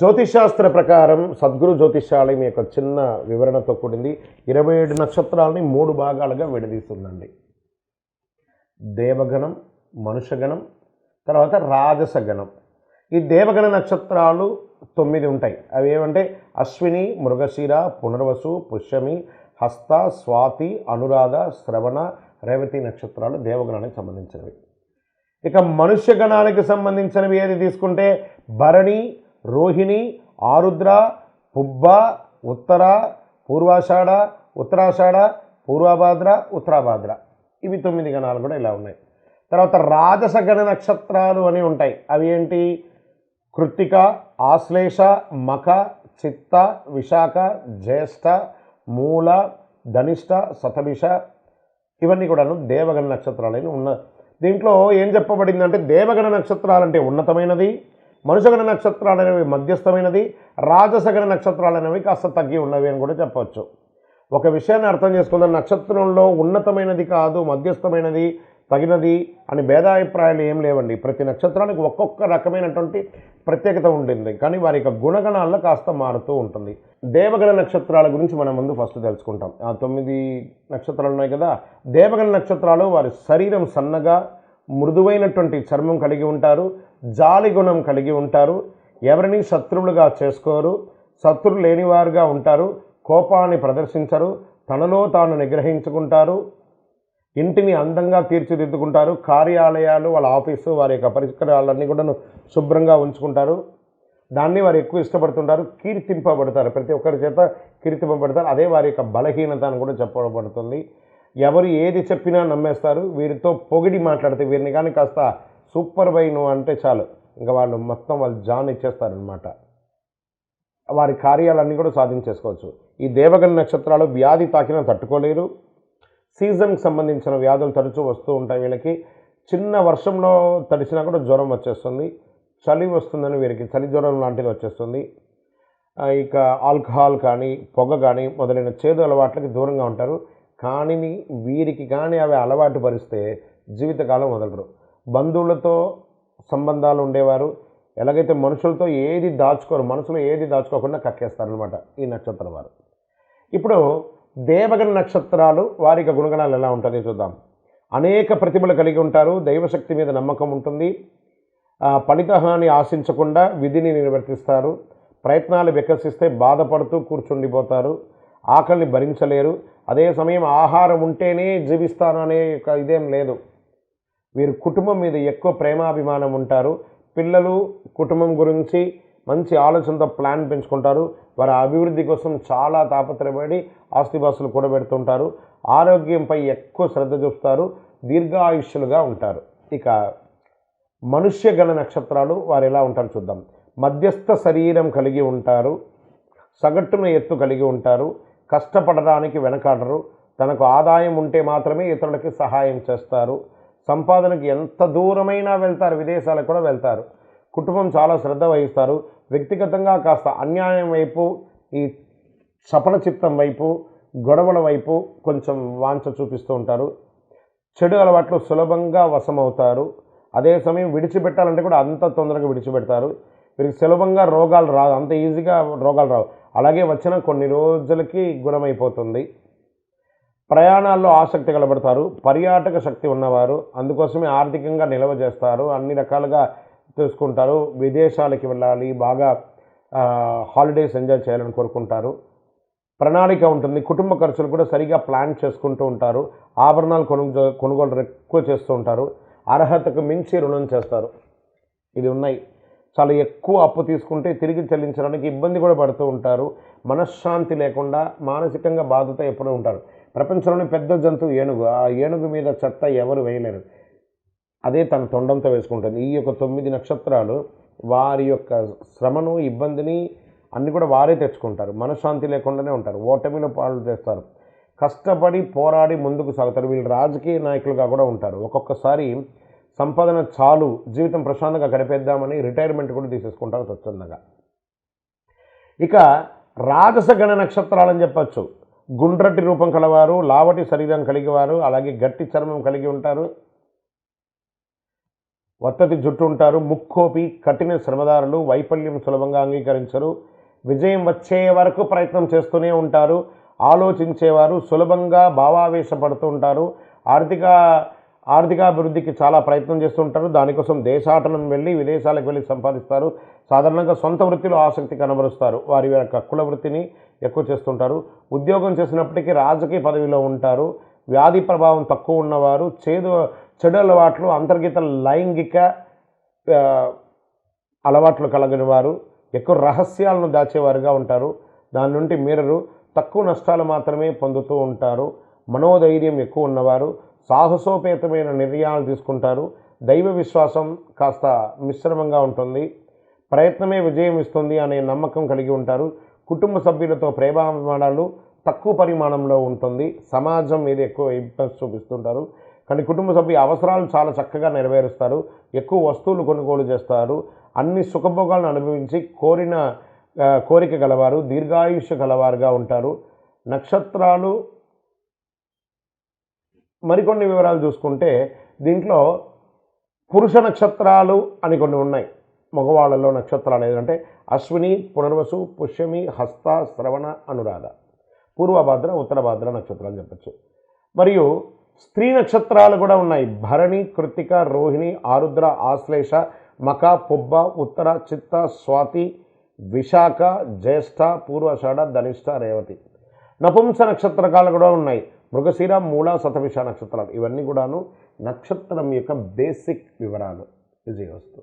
జ్యోతిషాస్త్ర ప్రకారం సద్గురు జ్యోతిషాలయం యొక్క చిన్న వివరణతో కూడింది ఇరవై ఏడు నక్షత్రాలని మూడు భాగాలుగా విడదీస్తుందండి. దేవగణం మనుషగణం తర్వాత రాజసగణం. ఈ దేవగణ నక్షత్రాలు తొమ్మిది ఉంటాయి. అవి ఏమంటే అశ్విని మృగశిర పునర్వసు పుష్యమి హస్త స్వాతి అనురాధ శ్రవణ రేవతి నక్షత్రాలు దేవగణానికి సంబంధించినవి. ఇక మనుష్య గణానికి సంబంధించినవి ఏది తీసుకుంటే భరణి రోహిణి ఆరుద్ర పుబ్బ ఉత్తర పూర్వాషాఢ ఉత్తరాషాఢ పూర్వభాద్ర ఉత్తరాభాద్ర. ఇవి తొమ్మిది గణాలు కూడా ఇలా ఉన్నాయి. తర్వాత రాజస గణ నక్షత్రాలు అని ఉంటాయి. అవి ఏంటి? కృత్తిక ఆశ్లేష మఖ చిత్త విశాఖ జ్యేష్ఠ మూల ధనిష్ట శతభిష ఇవన్నీ కూడాను దేవగణ నక్షత్రాలని ఉన్న దీంట్లో ఏం చెప్పబడిందంటే దేవగణ నక్షత్రాలు అంటే ఉన్నతమైనది మనుషగణ నక్షత్రాలు అనేవి మధ్యస్థమైనది రాజసగణ నక్షత్రాలు అనేవి కాస్త తగ్గి ఉన్నవి అని కూడా చెప్పవచ్చు. ఒక విషయాన్ని అర్థం చేసుకుందాం. నక్షత్రంలో ఉన్నతమైనది కాదు మధ్యస్థమైనది తగినది అని భేదాభిప్రాయాలు ఏం లేవండి. ప్రతి నక్షత్రానికి ఒక్కొక్క రకమైనటువంటి ప్రత్యేకత ఉంటుంది. కానీ వారి యొక్క గుణగణాల్లో కాస్త మారుతూ ఉంటుంది. దేవగణ నక్షత్రాల గురించి మనం ముందు ఫస్ట్ తెలుసుకుంటాం. ఆ తొమ్మిది నక్షత్రాలు ఉన్నాయి కదా. దేవగణ నక్షత్రాలు వారి శరీరం సన్నగా మృదువైనటువంటి చర్మం కలిగి ఉంటారు. జాలి గుణం కలిగి ఉంటారు. ఎవరిని శత్రువులుగా చేసుకోరు. శత్రులు లేనివారుగా ఉంటారు. కోపాన్ని ప్రదర్శించరు. తనలో తాను నిగ్రహించుకుంటారు. ఇంటిని అందంగా తీర్చిదిద్దుకుంటారు. కార్యాలయాలు వాళ్ళ ఆఫీసు వారి యొక్క పరిష్కారాలన్నీ కూడా శుభ్రంగా ఉంచుకుంటారు. దాన్ని వారు ఎక్కువ ఇష్టపడుతుంటారు. కీర్తింపబడతారు. ప్రతి ఒక్కరి చేత కీర్తింపబడతారు. అదే వారి యొక్క బలహీనత అని కూడా చెప్పబడుతుంది. ఎవరు ఏది చెప్పినా నమ్మేస్తారు. వీరితో పొగిడి మాట్లాడితే వీరిని కానీ కాస్త సూపర్ బై నువ్వు అంటే చాలు. ఇంకా వాళ్ళు మొత్తం వాళ్ళు జాన్ ఇచ్చేస్తారనమాట వారి కార్యాలన్నీ కూడా సాధించేసుకోవచ్చు. ఈ దేవగణ నక్షత్రాలు వ్యాధి తాకినా తట్టుకోలేరు. సీజన్కి సంబంధించిన వ్యాధులు తరచూ వస్తూ ఉంటాయి వీళ్ళకి. చిన్న వర్షంలో తడిసినా కూడా జ్వరం వచ్చేస్తుంది. చలి వస్తుందని వీరికి చలి జ్వరం లాంటిది వచ్చేస్తుంది. ఇక ఆల్కహాల్ కానీ పొగ కానీ మొదలైన చేదు అలవాట్లకి దూరంగా ఉంటారు. కానీ వీరికి కానీ అవి అలవాటు పరిస్తే జీవితకాలం వదలరు. బంధువులతో సంబంధాలు ఉండేవారు. ఎలాగైతే మనుషులతో ఏది దాచుకోరు మనసులో ఏది దాచుకోకుండా కక్కేస్తారనమాట ఈ నక్షత్రం వారు. ఇప్పుడు దేవగణ నక్షత్రాలు వారి యొక్క గుణగణాలు ఎలా ఉంటాయో చూద్దాం. అనేక ప్రతిభలు కలిగి ఉంటారు దైవశక్తి మీద నమ్మకం ఉంటుంది. ఫలితహాన్ని ఆశించకుండా విధిని నిర్వర్తిస్తారు. ప్రయత్నాలు వికసిస్తే బాధపడుతూ కూర్చుండిపోతారు. ఆకలిని భరించలేరు. అదే సమయం ఆహారం ఉంటేనే జీవిస్తాను అనే ఒక ఇదేం లేదు. వీరు కుటుంబం మీద ఎక్కువ ప్రేమాభిమానం ఉంటారు. పిల్లలు కుటుంబం గురించి మంచి ఆలోచనతో ప్లాన్ పెంచుకుంటారు. వారి అభివృద్ధి కోసం చాలా తాపత్రయపడి ఆస్తిపాస్తులు కూడబెడుతుంటారు ఆరోగ్యంపై ఎక్కువ శ్రద్ధ చూపుతారు. దీర్ఘాయుష్యులుగా ఉంటారు. ఇక మనుష్య గణ నక్షత్రాలు వారు ఎలా ఉంటారు చూద్దాం. మధ్యస్థ శరీరం కలిగి ఉంటారు. సగటున ఎత్తు కలిగి ఉంటారు. కష్టపడడానికి వెనకాడరు. తనకు ఆదాయం ఉంటే మాత్రమే ఇతరులకి సహాయం చేస్తారు. సంపాదనకి ఎంత దూరమైనా వెళ్తారు విదేశాలకు కూడా వెళ్తారు. కుటుంబం చాలా శ్రద్ధ వహిస్తారు. వ్యక్తిగతంగా కాస్త అన్యాయం వైపు ఈ సపన చిత్తం వైపు గొడవల వైపు కొంచెం వాంఛ చూపిస్తూ ఉంటారు. చెడు అలవాట్లు సులభంగా వశమవుతారు. అదే సమయం విడిచిపెట్టాలంటే కూడా అంత తొందరగా విడిచిపెడతారు. వీరికి సులభంగా రోగాలు రావు అంత ఈజీగా రోగాలు రావు. అలాగే వచ్చిన కొన్ని రోజులకి గుణమైపోతుంది. ప్రయాణాల్లో ఆసక్తి కలబడతారు పర్యాటక శక్తి ఉన్నవారు అందుకోసమే ఆర్థికంగా నిల్వ చేస్తారు అన్ని రకాలుగా చూసుకుంటారు విదేశాలకి వెళ్ళాలి బాగా హాలిడేస్ ఎంజాయ్ చేయాలని కోరుకుంటారు. ప్రణాళిక ఉంటుంది కుటుంబ ఖర్చులు కూడా సరిగా ప్లాన్ చేసుకుంటూ ఉంటారు ఆభరణాలు కొనుగో కొనుగోలు ఎక్కువ చేస్తూ ఉంటారు అర్హతకు మించి రుణం చేస్తారు. ఇది ఉన్నాయి. చాలా ఎక్కువ అప్పు తీసుకుంటే తిరిగి చెల్లించడానికి ఇబ్బంది కూడా పడుతూ ఉంటారు మనశ్శాంతి లేకుండా మానసికంగా బాధతో ఎప్పుడూ ఉంటారు. ప్రపంచంలోని పెద్ద జంతువు ఏనుగు. ఆ ఏనుగు మీద చెత్త ఎవరు వేయలేరు. అదే తన తొండంతో వేసుకుంటుంది. ఈ యొక్క తొమ్మిది నక్షత్రాలు వారి యొక్క శ్రమను ఇబ్బందిని అన్నీ కూడా వారే తెచ్చుకుంటారు. మనశ్శాంతి లేకుండానే ఉంటారు. ఓటమిలో పాలు చేస్తారు కష్టపడి పోరాడి ముందుకు సాగుతారు. వీళ్ళు రాజకీయ నాయకులుగా కూడా ఉంటారు. ఒక్కొక్కసారి సంపాదన చాలు జీవితం ప్రశాంతంగా గడిపేద్దామని రిటైర్మెంట్ కూడా తీసేసుకుంటారు స్వచ్ఛందంగా. ఇక రాజస గణ నక్షత్రాలని చెప్పచ్చు. గుండ్రటి రూపం కలవారు లావటి శరీరం కలిగేవారు అలాగే గట్టి చర్మం కలిగి ఉంటారు. వత్తతి జుట్టు ఉంటారు. ముక్కోపి కఠిన శ్రమదారులు వైఫల్యం సులభంగా అంగీకరించరు. విజయం వచ్చే వరకు ప్రయత్నం చేస్తూనే ఉంటారు. ఆలోచించేవారు సులభంగా భావావేశపడుతూ ఉంటారు. ఆర్థిక ఆర్థికాభివృద్ధికి చాలా ప్రయత్నం చేస్తుంటారు. దానికోసం దేశాటనం వెళ్ళి విదేశాలకు వెళ్ళి సంపాదిస్తారు. సాధారణంగా సొంత వృత్తిలో ఆసక్తి కనబరుస్తారు వారి యొక్క కుల వృత్తిని ఎక్కువ చేస్తుంటారు. ఉద్యోగం చేసినప్పటికీ రాజకీయ పదవిలో ఉంటారు. వ్యాధి ప్రభావం తక్కువ ఉన్నవారు చేదు చెడు అలవాట్లు అంతర్గత లైంగిక అలవాట్లు కలిగిన వారు ఎక్కువ రహస్యాలను దాచేవారుగా ఉంటారు. దాని నుండి మీరరు తక్కువ నష్టాలు మాత్రమే పొందుతూ ఉంటారు. మనోధైర్యం ఎక్కువ ఉన్నవారు సాహసోపేతమైన నిర్ణయాలు తీసుకుంటారు. దైవ విశ్వాసం కాస్త మిశ్రమంగా ఉంటుంది. ప్రయత్నమే విజయం ఇస్తుంది అనే నమ్మకం కలిగి ఉంటారు. కుటుంబ సభ్యులతో ప్రేమాభిమానాలు తక్కువ పరిమాణంలో ఉంటుంది. సమాజం మీద ఎక్కువ ఇంట్రెస్ట్ చూపిస్తుంటారు. కానీ కుటుంబ సభ్యుల అవసరాలు చాలా చక్కగా నెరవేరుస్తారు. ఎక్కువ వస్తువులు కొనుగోలు చేస్తారు. అన్ని సుఖభోగాలను అనుభవించి కోరిన కోరిక గలవారు దీర్ఘాయుష్య గలవారుగా ఉంటారు. నక్షత్రాలు మరికొన్ని వివరాలు చూసుకుంటే దీంట్లో పురుష నక్షత్రాలు అని కొన్ని ఉన్నాయి. మగవాళ్ళలో నక్షత్రాలు ఏంటంటే అశ్విని పునర్వసు పుష్యమి హస్త శ్రవణ అనురాధ. పూర్వభద్ర ఉత్తరభద్ర నక్షత్రాలు చెప్పచ్చు. మరియు స్త్రీ నక్షత్రాలు కూడా ఉన్నాయి. భరణి కృతిక రోహిణి ఆరుద్ర ఆశ్లేష మక పుబ్బ ఉత్తర చిత్త స్వాతి విశాఖ జ్యేష్ఠ పూర్వషాఢ ధనిష్ట రేవతి. నపుంస నక్షత్రకాలు కూడా ఉన్నాయి. మృగశీర మూల శతభిష నక్షత్రాలు. ఇవన్నీ కూడాను నక్షత్రం యొక్క బేసిక్ వివరాలు. విజయవస్తు.